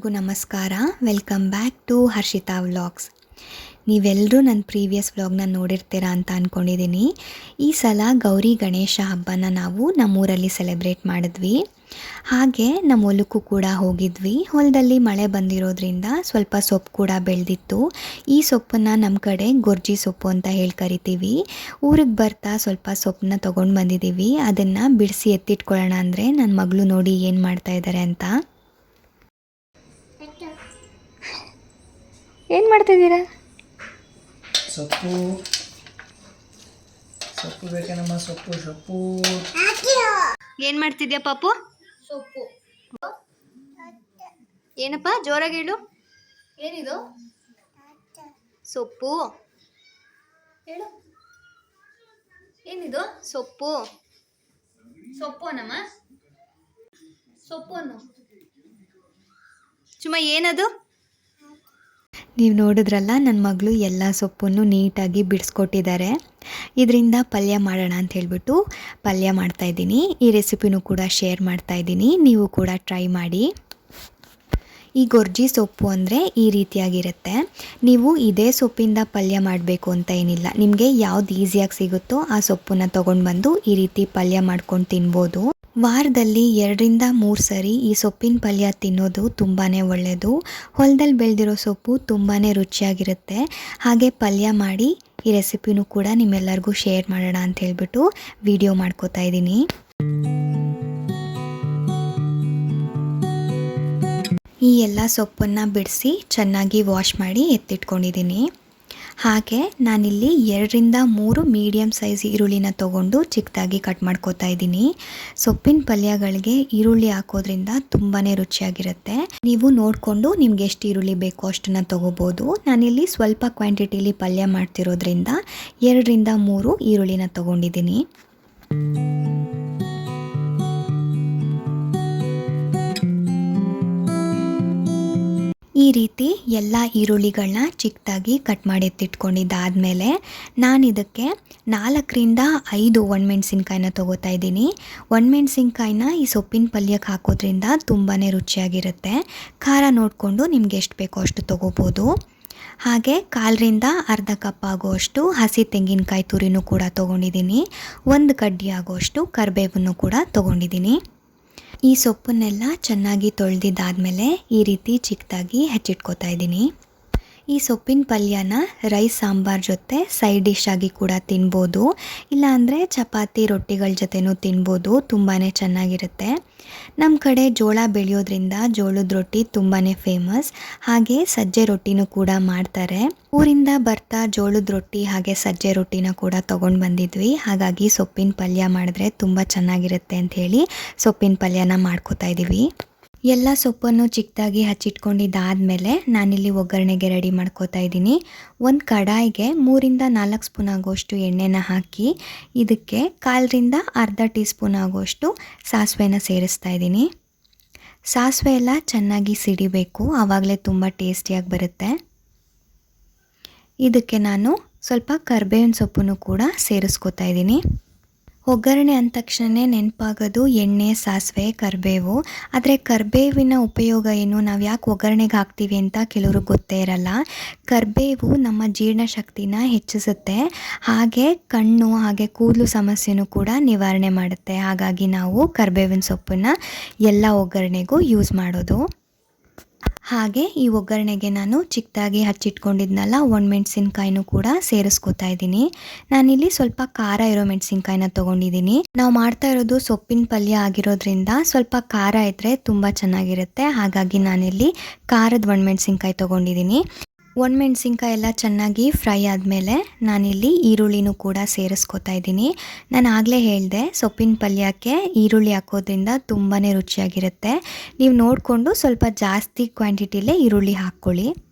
ಎಲ್ಲರಿಗೂ ನಮಸ್ಕಾರ. Welcome back to Harshita vlogs ನೀವೆಲ್ಲರೂ ನನ್ನ ಪ್ರೀವಿಯಸ್ ವ್ಲಾಗ್ನ ನೋಡಿರ್ತೀರಾ ಅಂತ ಅಂದ್ಕೊಂಡಿದ್ದೀನಿ ಈ ಸಲ ಗೌರಿ ಗಣೇಶ ಹಬ್ಬನ ನಾವು ನಮ್ಮೂರಲ್ಲಿ ಸೆಲೆಬ್ರೇಟ್ ಮಾಡಿದ್ವಿ. ಹಾಗೆ ನಮ್ಮ ಹೊಲಕ್ಕೂ ಕೂಡ ಹೋಗಿದ್ವಿ. ಹೊಲದಲ್ಲಿ ಮಳೆ ಬಂದಿರೋದ್ರಿಂದ ಸ್ವಲ್ಪ ಸೊಪ್ಪು ಕೂಡ ಬೆಳೆದಿತ್ತು. ಈ ಸೊಪ್ಪನ್ನು ನಮ್ಮ ಕಡೆ ಗೊರ್ಜಿ ಸೊಪ್ಪು ಅಂತ ಹೇಳಿ ಕರಿತೀವಿ. ಊರಿಗೆ ಬರ್ತಾ ಸ್ವಲ್ಪ ಸೊಪ್ಪನ್ನ ತೊಗೊಂಡು ಬಂದಿದ್ದೀವಿ ಅದನ್ನು ಬಿಡಿಸಿ ಎತ್ತಿಟ್ಕೊಳ್ಳೋಣ ಅಂದರೆ ನನ್ನ ಮಗಳು ನೋಡಿ ಏನು ಮಾಡ್ತಾ ಇದ್ದಾರೆ ಅಂತ. ಏನು ಮಾಡ್ತಿದ್ದೀರಾ? ಸೊಪ್ಪು. ಸೊಪ್ಪು ಬೇಕೇನಮ್ಮ ಸೊಪ್ಪು ಸೊಪ್ಪು. ಏನು ಮಾಡ್ತಿದ್ಯಾ ಪಾಪು? ಸೊಪ್ಪು. ಏನಪ್ಪ ಜೋರಾಗಿ ಹೇಳು. ಏನಿದು? ಸೊಪ್ಪು. ಹೇಳು. ಏನಿದು? ಸೊಪ್ಪು. ಸೊಪ್ಪು ನಮ್ಮ ಸೊಪ್ಪು ಅನ್ನು ಸುಮ್ಮ ಏನದು? ನೀವು ನೋಡಿದ್ರಲ್ಲ ನನ್ನ ಮಗಳು ಎಲ್ಲ ಸೊಪ್ಪನ್ನು ನೀಟಾಗಿ ಬಿಡಿಸ್ಕೊಟ್ಟಿದ್ದಾರೆ ಇದರಿಂದ ಪಲ್ಯ ಮಾಡೋಣ ಅಂತ ಹೇಳ್ಬಿಟ್ಟು ಪಲ್ಯ ಮಾಡ್ತಾಯಿದ್ದೀನಿ ಈ ರೆಸಿಪಿನೂ ಕೂಡ ಶೇರ್ ಮಾಡ್ತಾಯಿದ್ದೀನಿ ನೀವು ಕೂಡ ಟ್ರೈ ಮಾಡಿ. ಈ ಗೊರ್ಜಿ ಸೊಪ್ಪು ಅಂದರೆ ಈ ರೀತಿಯಾಗಿರುತ್ತೆ. ನೀವು ಇದೇ ಸೊಪ್ಪಿಂದ ಪಲ್ಯ ಮಾಡಬೇಕು ಅಂತ ಏನಿಲ್ಲ. ನಿಮಗೆ ಯಾವ್ದು ಈಸಿಯಾಗಿ ಸಿಗುತ್ತೋ ಆ ಸೊಪ್ಪನ್ನು ತೊಗೊಂಡು ಬಂದು ಈ ರೀತಿ ಪಲ್ಯ ಮಾಡ್ಕೊಂಡು ತಿನ್ಬೋದು. ವಾರದಲ್ಲಿ ಎರಡರಿಂದ ಮೂರು ಸರಿ ಈ ಸೊಪ್ಪಿನ ಪಲ್ಯ ತಿನ್ನೋದು ತುಂಬಾ ಒಳ್ಳೆಯದು ಹೊಲದಲ್ಲಿ ಬೆಳೆದಿರೋ ಸೊಪ್ಪು ತುಂಬಾ ರುಚಿಯಾಗಿರುತ್ತೆ. ಹಾಗೆ ಪಲ್ಯ ಮಾಡಿ ಈ ರೆಸಿಪಿನೂ ಕೂಡ ನಿಮ್ಮೆಲ್ಲರಿಗೂ ಶೇರ್ ಮಾಡೋಣ ಅಂತ ಹೇಳಿಬಿಟ್ಟು ವಿಡಿಯೋ ಮಾಡ್ಕೋತಾ ಇದ್ದೀನಿ. ಈ ಎಲ್ಲ ಸೊಪ್ಪನ್ನು ಬಿಡಿಸಿ ಚೆನ್ನಾಗಿ ವಾಶ್ ಮಾಡಿ ಎತ್ತಿಟ್ಕೊಂಡಿದ್ದೀನಿ. ಹಾಗೆ ನಾನಿಲ್ಲಿ ಎರಡರಿಂದ ಮೂರು ಮೀಡಿಯಮ್ ಸೈಜ್ ಈರುಳ್ಳಿನ ತೊಗೊಂಡು ಚಿಕ್ಕದಾಗಿ ಕಟ್ ಮಾಡ್ಕೋತಾ ಇದ್ದೀನಿ. ಸೊಪ್ಪಿನ ಪಲ್ಯಗಳಿಗೆ ಈರುಳ್ಳಿ ಹಾಕೋದ್ರಿಂದ ತುಂಬಾ ರುಚಿಯಾಗಿರುತ್ತೆ. ನೀವು ನೋಡಿಕೊಂಡು ನಿಮ್ಗೆ ಎಷ್ಟು ಈರುಳ್ಳಿ ಬೇಕೋ ಅಷ್ಟನ್ನು ತೊಗೋಬೋದು. ನಾನಿಲ್ಲಿ ಸ್ವಲ್ಪ ಕ್ವಾಂಟಿಟಿಲಿ ಪಲ್ಯ ಮಾಡ್ತಿರೋದ್ರಿಂದ ಎರಡರಿಂದ ಮೂರು ಈರುಳ್ಳಿನ ತೊಗೊಂಡಿದ್ದೀನಿ. ಈ ರೀತಿ ಎಲ್ಲ ಈರುಳ್ಳಿಗಳನ್ನ ಚಿಕ್ಕದಾಗಿ ಕಟ್ ಮಾಡಿ ಎತ್ತಿಟ್ಕೊಂಡಿದ್ದಾದಮೇಲೆ ನಾನು ಇದಕ್ಕೆ ನಾಲ್ಕರಿಂದ ಐದು ಒಣಮೆಣ್ಸಿನ್ಕಾಯಿನ ತೊಗೋತಾ ಇದ್ದೀನಿ. ಒಣಮೆಣ್ಸಿನ್ಕಾಯಿನ ಈ ಸೊಪ್ಪಿನ ಪಲ್ಯಕ್ಕೆ ಹಾಕೋದ್ರಿಂದ ತುಂಬಾ ರುಚಿಯಾಗಿರುತ್ತೆ. ಖಾರ ನೋಡಿಕೊಂಡು ನಿಮ್ಗೆ ಎಷ್ಟು ಬೇಕೋ ಅಷ್ಟು ತೊಗೋಬೋದು. ಹಾಗೆ ಕಾಲರಿಂದ ಅರ್ಧ ಕಪ್ ಆಗುವಷ್ಟು ಹಸಿ ತೆಂಗಿನಕಾಯಿ ತುರಿನೂ ಕೂಡ ತೊಗೊಂಡಿದ್ದೀನಿ. ಒಂದು ಕಡ್ಡಿ ಆಗುವಷ್ಟು ಕರಿಬೇವನ್ನು ಕೂಡ ತೊಗೊಂಡಿದ್ದೀನಿ. ಈ ಸೊಪ್ಪನ್ನೆಲ್ಲ ಚೆನ್ನಾಗಿ ತೊಳೆದಿದ್ದಾದ್ಮೇಲೆ ಈ ರೀತಿ ಚಿಕ್ಕದಾಗಿ ಹೆಚ್ಚಿಟ್ಕೋತಾ ಇದ್ದೀನಿ. ಈ ಸೊಪ್ಪಿನ ಪಲ್ಯನ ರೈಸ್ ಸಾಂಬಾರ್ ಜೊತೆ ಸೈಡ್ ಡಿಶ್ ಆಗಿ ಕೂಡ ತಿನ್ಬೋದು. ಇಲ್ಲಾಂದರೆ ಚಪಾತಿ ರೊಟ್ಟಿಗಳ ಜೊತೆನೂ ತಿನ್ಬೋದು. ತುಂಬಾ ಚೆನ್ನಾಗಿರುತ್ತೆ. ನಮ್ಮ ಕಡೆ ಜೋಳ ಬೆಳೆಯೋದ್ರಿಂದ ಜೋಳದ ರೊಟ್ಟಿ ತುಂಬಾ ಫೇಮಸ್ ಹಾಗೆ ಸಜ್ಜೆ ರೊಟ್ಟಿನೂ ಕೂಡ ಮಾಡ್ತಾರೆ. ಊರಿಂದ ಬರ್ತಾ ಜೋಳದ ರೊಟ್ಟಿ ಹಾಗೆ ಸಜ್ಜೆ ರೊಟ್ಟಿನ ಕೂಡ ತೊಗೊಂಡು ಬಂದಿದ್ವಿ. ಹಾಗಾಗಿ ಸೊಪ್ಪಿನ ಪಲ್ಯ ಮಾಡಿದ್ರೆ ತುಂಬ ಚೆನ್ನಾಗಿರುತ್ತೆ ಅಂತ ಹೇಳಿ ಸೊಪ್ಪಿನ ಪಲ್ಯನ ಮಾಡ್ಕೋತಾ ಇದ್ದೀವಿ ಎಲ್ಲ ಸೊಪ್ಪನ್ನು ಚಿಕ್ಕದಾಗಿ ಹಚ್ಚಿಟ್ಕೊಂಡಿದ್ದಾದಮೇಲೆ ನಾನಿಲ್ಲಿ ಒಗ್ಗರಣೆಗೆ ರೆಡಿ ಮಾಡ್ಕೋತಾ ಇದ್ದೀನಿ. ಒಂದು ಕಡಾಯಿಗೆ ಮೂರಿಂದ ನಾಲ್ಕು ಸ್ಪೂನ್ ಆಗೋಷ್ಟು ಎಣ್ಣೆನ ಹಾಕಿ ಇದಕ್ಕೆ ಕಾಲರಿಂದ ಅರ್ಧ ಟೀ ಸ್ಪೂನ್ ಆಗೋಷ್ಟು ಸಾಸಿವೆನ ಸೇರಿಸ್ತಾ ಇದ್ದೀನಿ. ಸಾಸಿವೆ ಎಲ್ಲ ಚೆನ್ನಾಗಿ ಸಿಡಿಬೇಕು, ಆವಾಗಲೇ ತುಂಬ ಟೇಸ್ಟಿಯಾಗಿ ಬರುತ್ತೆ. ಇದಕ್ಕೆ ನಾನು ಸ್ವಲ್ಪ ಕರ್ಬೇವಿನ ಸೊಪ್ಪನ್ನು ಕೂಡ ಸೇರಿಸ್ಕೋತಾ ಇದ್ದೀನಿ. ಒಗ್ಗರಣೆ ಅಂದ ತಕ್ಷಣ ನೆನಪಾಗೋದು ಎಣ್ಣೆ, ಸಾಸಿವೆ, ಕರಿಬೇವು. ಆದರೆ ಕರಿಬೇವಿನ ಉಪಯೋಗ ಏನು? ನಾವು ಯಾಕೆ ಒಗ್ಗರಣೆಗೆ ಹಾಕ್ತೀವಿ ಅಂತ ಕೆಲವ್ರಿಗೆ ಗೊತ್ತೇ ಇರಲ್ಲ. ಕರಿಬೇವು ನಮ್ಮ ಜೀರ್ಣಶಕ್ತಿನ ಹೆಚ್ಚಿಸುತ್ತೆ. ಹಾಗೆ ಕಣ್ಣು, ಹಾಗೆ ಕೂದಲು ಸಮಸ್ಯೆನೂ ಕೂಡ ನಿವಾರಣೆ ಮಾಡುತ್ತೆ. ಹಾಗಾಗಿ ನಾವು ಕರಿಬೇವಿನ ಸೊಪ್ಪನ್ನು ಎಲ್ಲ ಒಗ್ಗರಣೆಗೂ ಯೂಸ್ ಮಾಡೋದು. ಹಾಗೆ ಈ ಒಗ್ಗರಣೆಗೆ ನಾನು ಚಿಕ್ಕದಾಗಿ ಹಚ್ಚಿಟ್ಕೊಂಡಿದ್ನಲ್ಲ ಒಣ ಮೆಣಸಿನಕಾಯಿನೂ ಕೂಡ ಸೇರಿಸ್ಕೊತಾ ಇದ್ದೀನಿ. ನಾನಿಲ್ಲಿ ಸ್ವಲ್ಪ ಖಾರ ಇರೋ ಮೆಣಸಿನ್ಕಾಯಿನ ತೊಗೊಂಡಿದ್ದೀನಿ. ನಾವು ಮಾಡ್ತಾ ಇರೋದು ಸೊಪ್ಪಿನ ಪಲ್ಯ ಆಗಿರೋದ್ರಿಂದ ಸ್ವಲ್ಪ ಖಾರ ಇದ್ದರೆ ತುಂಬ ಚೆನ್ನಾಗಿರುತ್ತೆ. ಹಾಗಾಗಿ ನಾನಿಲ್ಲಿ ಖಾರದ ಒಣಮೆಣ್ಸಿನ್ಕಾಯಿ ತೊಗೊಂಡಿದ್ದೀನಿ. ಒಣಮೆಣ್ಸಿನ್ಕಾಯಿ ಎಲ್ಲ ಚೆನ್ನಾಗಿ ಫ್ರೈ ಆದಮೇಲೆ ನಾನಿಲ್ಲಿ ಈರುಳ್ಳಿನೂ ಕೂಡ ಸೇರಿಸ್ಕೊತಾ ಇದ್ದೀನಿ. ನಾನು ಆಗಲೇ ಹೇಳಿದೆ, ಸೊಪ್ಪಿನ ಪಲ್ಯಕ್ಕೆ ಈರುಳ್ಳಿ ಹಾಕೋದ್ರಿಂದ ತುಂಬಾ ರುಚಿಯಾಗಿರುತ್ತೆ. ನೀವು ನೋಡಿಕೊಂಡು ಸ್ವಲ್ಪ ಜಾಸ್ತಿ ಕ್ವಾಂಟಿಟಿಲೇ ಈರುಳ್ಳಿ ಹಾಕ್ಕೊಳ್ಳಿ.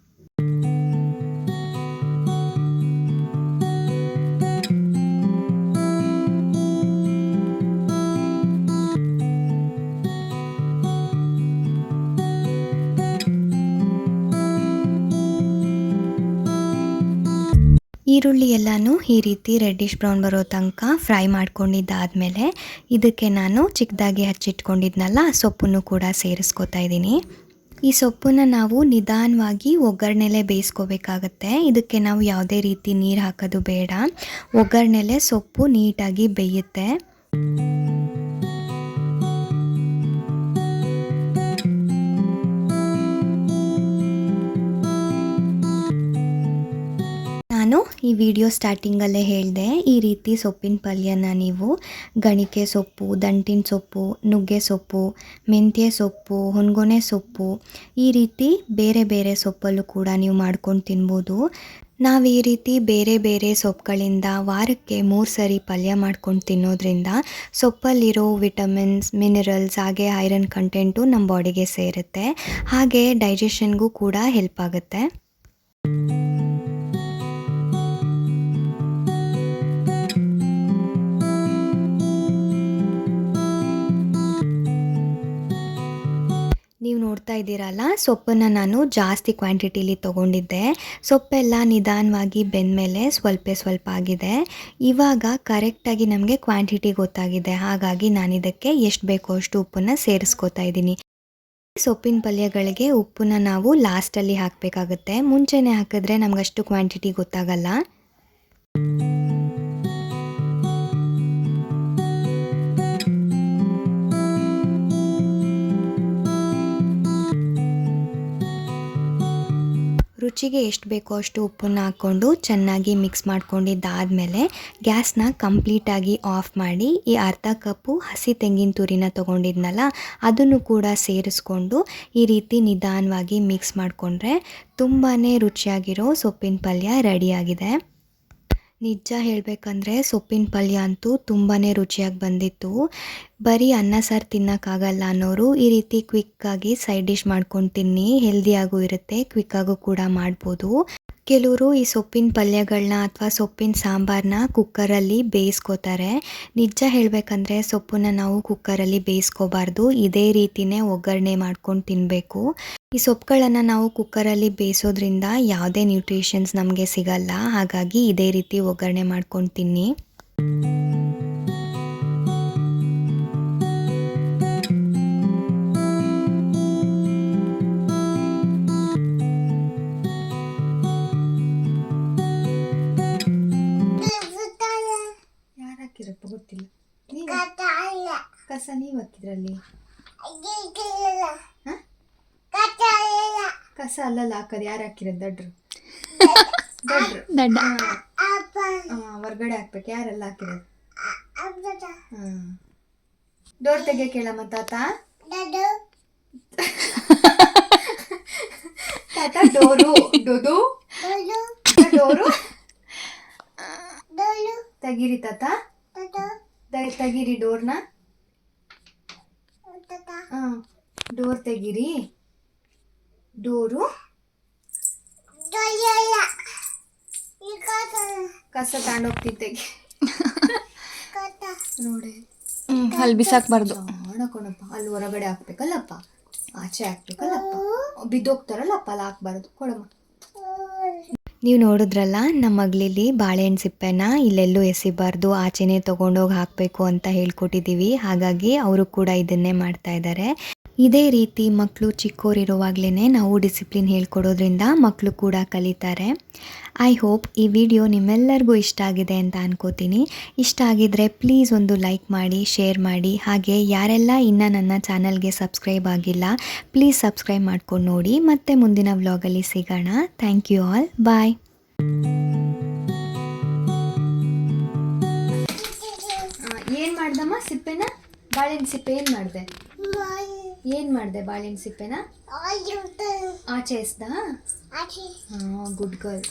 ಈರುಳ್ಳಿ ಎಲ್ಲನೂ ಈ ರೀತಿ ರೆಡ್ಡಿಶ್ ಬ್ರೌನ್ ಬರೋ ತನಕ ಫ್ರೈ ಮಾಡ್ಕೊಂಡಿದ್ದಾದಮೇಲೆ ಇದಕ್ಕೆ ನಾನು ಚಿಕ್ಕದಾಗಿ ಹಚ್ಚಿಟ್ಕೊಂಡಿದ್ನಲ್ಲ ಸೊಪ್ಪನ್ನು ಕೂಡ ಸೇರಿಸ್ಕೊತಾ ಇದ್ದೀನಿ. ಈ ಸೊಪ್ಪನ್ನು ನಾವು ನಿಧಾನವಾಗಿ ಒಗ್ಗರಣೆಲೆ ಬೇಯಿಸ್ಕೋಬೇಕಾಗತ್ತೆ. ಇದಕ್ಕೆ ನಾವು ಯಾವುದೇ ರೀತಿ ನೀರು ಹಾಕೋದು ಬೇಡ. ಒಗ್ಗರಣೆಲೆ ಸೊಪ್ಪು ನೀಟಾಗಿ ಬೇಯುತ್ತೆ. ಈ ವಿಡಿಯೋ ಸ್ಟಾರ್ಟಿಂಗಲ್ಲೇ ಹೇಳಿದೆ, ಈ ರೀತಿ ಸೊಪ್ಪಿನ ಪಲ್ಯನ ನೀವು ಗಣಿಕೆ ಸೊಪ್ಪು, ದಂಟಿನ ಸೊಪ್ಪು, ನುಗ್ಗೆ ಸೊಪ್ಪು, ಮೆಂತ್ಯ ಸೊಪ್ಪು, ಹೊನ್ಗೊನೆ ಸೊಪ್ಪು, ಈ ರೀತಿ ಬೇರೆ ಬೇರೆ ಸೊಪ್ಪಲ್ಲೂ ಕೂಡ ನೀವು ಮಾಡ್ಕೊಂಡು ತಿನ್ಬೋದು. ನಾವು ಈ ರೀತಿ ಬೇರೆ ಬೇರೆ ಸೊಪ್ಪುಗಳಿಂದ ವಾರಕ್ಕೆ ಮೂರು ಸರಿ ಪಲ್ಯ ಮಾಡ್ಕೊಂಡು ತಿನ್ನೋದ್ರಿಂದ ಸೊಪ್ಪಲ್ಲಿರೋ ವಿಟಮಿನ್ಸ್, ಮಿನರಲ್ಸ್, ಹಾಗೆ ಐರನ್ ಕಂಟೆಂಟು ನಮ್ಮ ಬಾಡಿಗೆ ಸೇರುತ್ತೆ. ಹಾಗೆ ಡೈಜೆಷನ್ಗೂ ಕೂಡ ಹೆಲ್ಪ್ ಆಗುತ್ತೆ. ನೀವು ನೋಡ್ತಾ ಇದ್ದೀರಲ್ಲ, ಸೊಪ್ಪನ್ನು ನಾನು ಜಾಸ್ತಿ ಕ್ವಾಂಟಿಟಿಲಿ ತೊಗೊಂಡಿದ್ದೆ. ಸೊಪ್ಪೆಲ್ಲ ನಿಧಾನವಾಗಿ ಬೆಂದಮೇಲೆ ಸ್ವಲ್ಪ ಸ್ವಲ್ಪ ಆಗಿದೆ. ಇವಾಗ ಕರೆಕ್ಟಾಗಿ ನಮಗೆ ಕ್ವಾಂಟಿಟಿ ಗೊತ್ತಾಗಿದೆ. ಹಾಗಾಗಿ ನಾನು ಇದಕ್ಕೆ ಎಷ್ಟು ಬೇಕೋ ಅಷ್ಟು ಉಪ್ಪನ್ನು ಸೇರಿಸ್ಕೋತಾ ಇದ್ದೀನಿ. ಸೊಪ್ಪಿನ ಪಲ್ಯಗಳಿಗೆ ಉಪ್ಪನ್ನ ನಾವು ಲಾಸ್ಟಲ್ಲಿ ಹಾಕಬೇಕಾಗುತ್ತೆ. ಮುಂಚೆನೇ ಹಾಕಿದ್ರೆ ನಮಗಷ್ಟು ಕ್ವಾಂಟಿಟಿ ಗೊತ್ತಾಗಲ್ಲ. ರುಚಿಗೆ ಎಷ್ಟು ಬೇಕೋ ಅಷ್ಟು ಉಪ್ಪನ್ನು ಹಾಕ್ಕೊಂಡು ಚೆನ್ನಾಗಿ ಮಿಕ್ಸ್ ಮಾಡ್ಕೊಂಡಿದ್ದಾದಮೇಲೆ ಗ್ಯಾಸ್ನ ಕಂಪ್ಲೀಟಾಗಿ ಆಫ್ ಮಾಡಿ ಈ ಅರ್ಧ ಕಪ್ಪು ಹಸಿ ತೆಂಗಿನ ತುರಿನ ತೊಗೊಂಡಿದ್ನಲ್ಲ, ಅದನ್ನು ಕೂಡ ಸೇರಿಸ್ಕೊಂಡು ಈ ರೀತಿ ನಿಧಾನವಾಗಿ ಮಿಕ್ಸ್ ಮಾಡಿಕೊಂಡ್ರೆ ತುಂಬಾ ರುಚಿಯಾಗಿರೋ ಸೊಪ್ಪಿನ ಪಲ್ಯ ರೆಡಿಯಾಗಿದೆ. ನಿಜ ಹೇಳಬೇಕಂದ್ರೆ ಸೊಪ್ಪಿನ ಪಲ್ಯ ಅಂತೂ ತುಂಬಾ ರುಚಿಯಾಗಿ ಬಂದಿತ್ತು. ಬರೀ ಅನ್ನ, ಸಾರು ತಿನ್ನೋಕ್ಕಾಗಲ್ಲ ಅನ್ನೋರು ಈ ರೀತಿ ಕ್ವಿಕ್ಕಾಗಿ ಸೈಡ್ ಡಿಶ್ ಮಾಡ್ಕೊಂಡು ತಿನ್ನಿ ಹೆಲ್ದಿಯಾಗೂ ಇರುತ್ತೆ ಕ್ವಿಕ್ಕಾಗೂ ಕೂಡ ಮಾಡ್ಬೋದು. ಕೆಲವರು ಈ ಸೊಪ್ಪಿನ ಪಲ್ಯಗಳನ್ನ ಅಥವಾ ಸೊಪ್ಪಿನ ಸಾಂಬಾರನ್ನ ಕುಕ್ಕರಲ್ಲಿ ಬೇಯಿಸ್ಕೋತಾರೆ. ನಿಜ ಹೇಳಬೇಕಂದ್ರೆ ಸೊಪ್ಪನ್ನ ನಾವು ಕುಕ್ಕರಲ್ಲಿ ಬೇಯಿಸ್ಕೋಬಾರ್ದು. ಇದೇ ರೀತಿನೇ ಒಗ್ಗರಣೆ ಮಾಡ್ಕೊಂಡು ತಿನ್ನಬೇಕು ಈ ಸೊಪ್ಪುಗಳನ್ನು ನಾವು ಕುಕ್ಕರಲ್ಲಿ ಬೇಯಿಸೋದ್ರಿಂದ ಯಾವುದೇ ನ್ಯೂಟ್ರಿಷನ್ಸ್ ನಮಗೆ ಸಿಗಲ್ಲ. ಹಾಗಾಗಿ ಇದೇ ರೀತಿ ಒಗ್ಗರಣೆ ಮಾಡ್ಕೊಂಡು ತಿನ್ನಿ. ಅಲ್ಲಲ್ಲ ಹಾಕೋದು ಯಾರು ಹಾಕಿರೋದು ದಡ್ರು. ದಡ್ರು. ದಡ್ಡ ಹೊರ್ಗಡೆ ಹಾಕ್ಬೇಕು ಯಾರೆಲ್ಲ ಹಾಕಿರೋದು? ಡೋರ್ ತೆಗೆ ಕೇಳಮ್ಮ ತಾತ. ತಾತ ಡೋರು. ಡೋದು. ಡೋರು. ತೆಗೀರಿ ತಾತ. ತೆಗಿರಿ ತೆಗೀರಿ ಡೋರ್ನ. ಹಾಂ. ಡೋರ್ ತೆಗೀರಿ. ಡೋರು ಕಸ. ತಗೊಂಡೋಗ್ತಿ ತೆಗಿ ನೋಡಿ. ಅಲ್ಲಿ ಬಿಸಾಕ್ಬಾರ್ದು. ಮಾಡಕೊಂಡಪ್ಪ ಅಲ್ಲಿ ಹೊರಗಡೆ ಹಾಕ್ಬೇಕಲ್ಲಪ್ಪ. ಆಚೆ ಹಾಕ್ಬೇಕಲ್ಲಪ್ಪ. ಬಿದ್ದೋಗ್ತಾರಲ್ಲಪ್ಪ ಅಲ್ಲಿ ಹಾಕ್ಬಾರ್ದು. ಕೊಡಮ್ಮ. ನೀವು ನೋಡಿದ್ರಲ್ಲ ನಮ್ಮ ಮಗಳಲ್ಲಿ ಬಾಳೆಹಣ್ಣು ಸಿಪ್ಪೆನ ಇಲ್ಲೆಲ್ಲೂ ಎಸಿಬಾರ್ದು ಆಚೆನೇ ತೊಗೊಂಡೋಗಿ ಹಾಕಬೇಕು ಅಂತ ಹೇಳ್ಕೊಟ್ಟಿದ್ದೀವಿ ಹಾಗಾಗಿ ಅವರು ಕೂಡ ಇದನ್ನೇ ಮಾಡ್ತಾ ಇದ್ದಾರೆ ಇದೇ ರೀತಿ ಮಕ್ಕಳು ಚಿಕ್ಕೋರಿರುವಾಗಲೇ ನಾವು ಡಿಸಿಪ್ಲಿನ್ ಹೇಳ್ಕೊಡೋದ್ರಿಂದ ಮಕ್ಕಳು ಕೂಡ ಕಲಿತಾರೆ. ಐ ಹೋಪ್ ಈ ವಿಡಿಯೋ ನಿಮ್ಮೆಲ್ಲರಿಗೂ ಇಷ್ಟ ಆಗಿದೆ ಅಂತ ಅನ್ಕೋತೀನಿ. ಇಷ್ಟ ಆಗಿದ್ರೆ ಪ್ಲೀಸ್ ಒಂದು ಲೈಕ್ ಮಾಡಿ ಶೇರ್ ಮಾಡಿ. ಹಾಗೆ ಯಾರೆಲ್ಲ ಇನ್ನೂ ನನ್ನ ಚಾನಲ್ಗೆ ಸಬ್ಸ್ಕ್ರೈಬ್ ಆಗಿಲ್ಲ ಪ್ಲೀಸ್ ಸಬ್ಸ್ಕ್ರೈಬ್ ಮಾಡ್ಕೊಂಡು ನೋಡಿ. ಮತ್ತೆ ಮುಂದಿನ ವ್ಲಾಗಲ್ಲಿ ಸಿಗೋಣ. ಥ್ಯಾಂಕ್ ಯು ಆಲ್ ಬಾಯ್ ಏನು ಮಾಡ್ದಮ್ಮ? ಸಿಪ್ಪೆನ? ಸಿಪ್ಪೆ ಏನು ಮಾಡಿದೆ? ಏನು ಮಾಡಿದೆ ಬಾಳೆಹಣ್ಣು ಸಿಪ್ಪೆನ? ಆಚೆ ಎಸ್ದ? ಹಾಂ ಗುಡ್ ಗರ್ಲ್.